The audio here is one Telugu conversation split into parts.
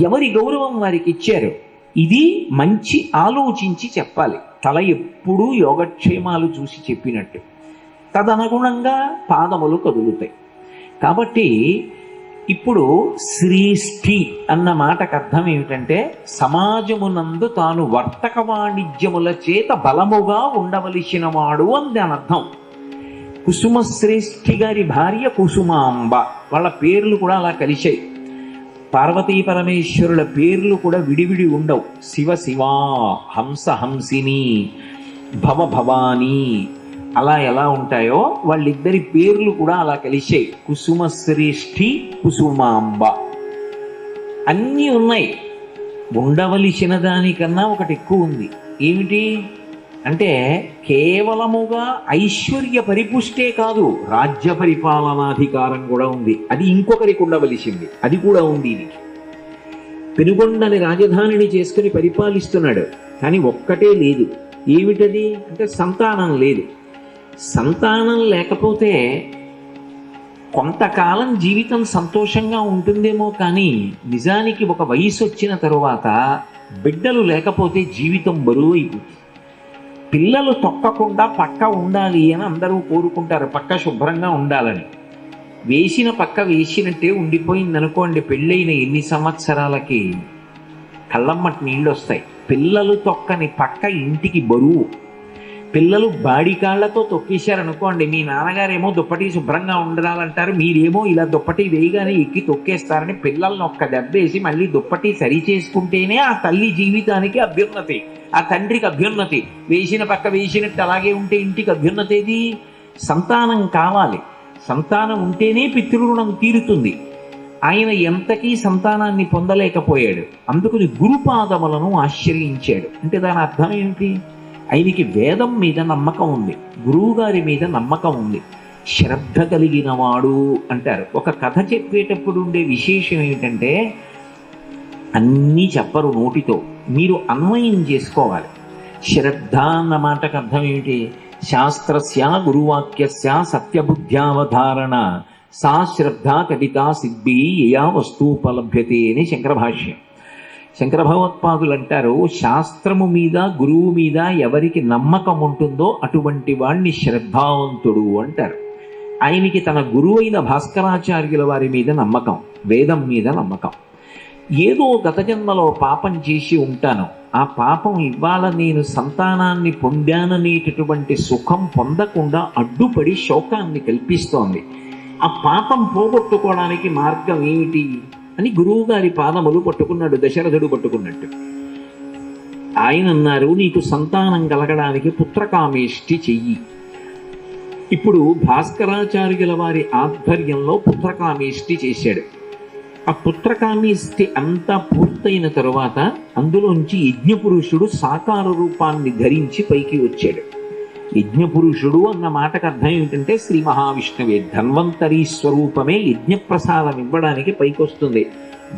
ఎవరి గౌరవం వారికి ఇచ్చారు? ఇది మంచి ఆలోచించి చెప్పాలి. తల ఎప్పుడూ యోగక్షేమాలు చూసి చెప్పినట్టు. తదనుగుణంగా పాదములు కదులుతాయి. కాబట్టి ఇప్పుడు శ్రీష్ఠి అన్న మాటకు అర్థం ఏమిటంటే సమాజమునందు తాను వర్తక వాణిజ్యముల చేత బలముగా ఉండవలసిన వాడు అని దాని అర్థం. కుసుమశ్రేష్ఠి గారి భార్య కుసుమాంబ వాళ్ళ పేర్లు కూడా అలా కలిశాయి. పార్వతీ పరమేశ్వరుల పేర్లు కూడా విడివిడి ఉండవు. శివ శివా హంస హంసిని భవ భవానీ అలా ఎలా ఉంటాయో వాళ్ళిద్దరి పేర్లు కూడా అలా కలిశాయి కుసుమశ్రేష్ఠి కుసుమాంబ. అన్నీ ఉన్నాయి. ఉండవలసిన దానికన్నా ఒకటి ఎక్కువ ఉంది. ఏమిటి? అంటే కేవలముగా ఐశ్వర్య పరిపుష్టే కాదు రాజ్య పరిపాలనాధికారం కూడా ఉంది. అది ఇంకొకరికి ఉండవలసింది. అది కూడా ఉంది ఇది. పెనుగొండని రాజధానిని చేసుకుని పరిపాలిస్తున్నాడు. కానీ ఒక్కటే లేదు. ఏమిటది? అంటే సంతానం లేదు. సంతానం లేకపోతే కొంతకాలం జీవితం సంతోషంగా ఉంటుందేమో కానీ నిజానికి ఒక వయసు వచ్చిన తరువాత బిడ్డలు లేకపోతే జీవితం బరువు అయిపోతుంది. పిల్లలు తొక్కకుండా పక్క ఉండాలి అని అందరూ కోరుకుంటారు. పక్క శుభ్రంగా ఉండాలని. వేసిన పక్క వేసినట్టే ఉండిపోయింది అనుకోండి పెళ్ళైన ఎన్ని సంవత్సరాలకి. కళ్ళమ్మటి నీళ్ళు వస్తాయి పిల్లలు తొక్కని పక్క ఇంటికి బరువు. పిల్లలు బాడీ కాళ్ళతో తొక్కేశారనుకోండి మీ నాన్నగారేమో దుప్పటి శుభ్రంగా ఉండాలంటారు మీరేమో ఇలా దుప్పటి వేయగానే ఎక్కి తొక్కేస్తారని పిల్లల్ని ఒక్క దెబ్బేసి మళ్ళీ దుప్పటి సరి చేసుకుంటేనే ఆ తల్లి జీవితానికి అభ్యున్నతి ఆ తండ్రికి అభ్యున్నతి. వేసిన పక్క వేసినట్టు అలాగే ఉంటే ఇంటికి అభ్యున్నతి ఏది? సంతానం కావాలి. సంతానం ఉంటేనే పితృరుణం తీరుతుంది. ఆయన ఎంతకీ సంతానాన్ని పొందలేకపోయాడు. అందుకని గురుపాదములను ఆశ్రయించాడు. అంటే దాని అర్థం ఏమిటి ఆయనకి వేదం మీద నమ్మకం ఉంది. గురువుగారి మీద నమ్మకం ఉంది. శ్రద్ధ కలిగిన వాడు అంటారు. ఒక కథ చెప్పేటప్పుడు ఉండే విశేషం ఏమిటంటే అన్నీ చెప్పరు నోటితో. మీరు అన్వయం చేసుకోవాలి. శ్రద్ధ అన్న మాటకు అర్థం ఏమిటి? శాస్త్రస్య గురువాక్యస్య సత్యబుద్ధ్యావధారణ. సా శ్రద్ధ కవితా సిద్ధి యయా వస్తూపలభ్యతే అని శంకర భాష్యం శంకర భగవత్పాదులు అంటారు శాస్త్రము మీద గురువు మీద ఎవరికి నమ్మకం ఉంటుందో అటువంటి వాణ్ణి శ్రద్ధావంతుడు అంటారు. ఆయనకి తన గురువు అయిన భాస్కరాచార్యుల వారి మీద నమ్మకం వేదం మీద నమ్మకం. ఏదో గత జన్మలో పాపం చేసి ఉంటాను. ఆ పాపం ఇవాళ నేను సంతానాన్ని పొందాననేటటువంటి సుఖం పొందకుండా అడ్డుపడి శోకాన్ని కల్పిస్తోంది. ఆ పాపం పోగొట్టుకోవడానికి మార్గం ఏమిటి? అని గురువు గారి పాదములు పట్టుకున్నాడు దశరథుడు పట్టుకున్నట్టు. ఆయన అన్నారు నీకు సంతానం కలగడానికి పుత్రకామేష్టి చెయ్యి. ఇప్పుడు భాస్కరాచార్యుల వారి ఆధ్వర్యంలో పుత్రకామేష్టి చేశాడు. ఆ పుత్రకామేష్టి అంతా పూర్తయిన తరువాత అందులోంచి యజ్ఞపురుషుడు సాకార రూపాన్ని ధరించి పైకి వచ్చాడు. యజ్ఞపురుషుడు అన్న మాటకు అర్థం ఏమిటంటే శ్రీ మహావిష్ణువే ధన్వంతరి స్వరూపమే యజ్ఞప్రసాదం ఇవ్వడానికి పైకొస్తుంది.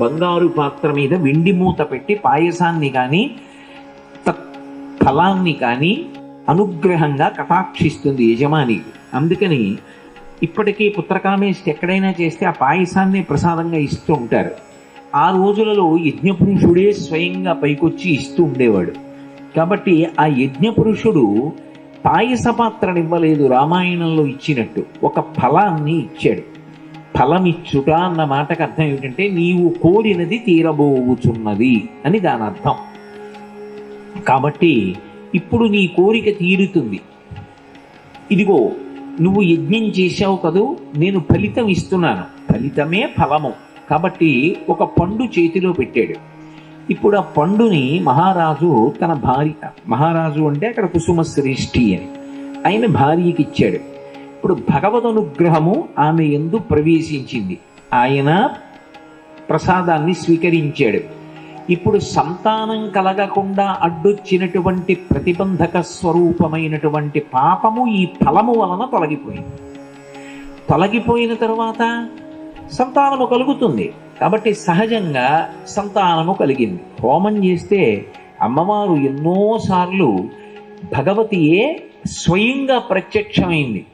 బంగారు పాత్ర మీద వెండి మూత పెట్టి పాయసాన్ని కానీ తత్ ఫలాన్ని కానీ అనుగ్రహంగా కటాక్షిస్తుంది యజమాని. అందుకని ఇప్పటికీ పుత్రకామేష్టి ఎక్కడైనా చేస్తే ఆ పాయసాన్ని ప్రసాదంగా ఇస్తూ ఉంటారు. ఆ రోజులలో యజ్ఞపురుషుడే స్వయంగా పైకొచ్చి ఇస్తూ ఉండేవాడు. కాబట్టి ఆ యజ్ఞపురుషుడు పాయస పాత్రను ఇవ్వలేదు రామాయణంలో ఇచ్చినట్టు. ఒక ఫలాన్ని ఇచ్చాడు. ఫలమిచ్చుట అన్న మాటకు అర్థం ఏమిటంటే నీవు కోరినది తీరబోవుచున్నది అని దాని అర్థం. కాబట్టి ఇప్పుడు నీ కోరిక తీరుతుంది. ఇదిగో నువ్వు యజ్ఞం చేశావు కదూ నేను ఫలితం ఇస్తున్నాను. ఫలితమే ఫలము. కాబట్టి ఒక పండు చేతిలో పెట్టాడు. ఇప్పుడు ఆ పండుని మహారాజు తన భార్య మహారాజు అంటే అక్కడ కుసుమ శ్రేష్ఠి అని. ఆయన భార్యకి ఇచ్చాడు. ఇప్పుడు భగవద్ అనుగ్రహము ఆమె ఎందు ప్రవేశించింది. ఆయన ప్రసాదాన్ని స్వీకరించాడు. ఇప్పుడు సంతానం కలగకుండా అడ్డొచ్చినటువంటి ప్రతిబంధక స్వరూపమైనటువంటి పాపము ఈ ఫలము వలన తొలగిపోయింది. తొలగిపోయిన తర్వాత సంతానము కలుగుతుంది. కాబట్టి సహజంగా సంతానము కలిగింది. హోమం చేస్తే అమ్మవారు ఎన్నోసార్లు భగవతియే స్వయంగా ప్రత్యక్షమైంది.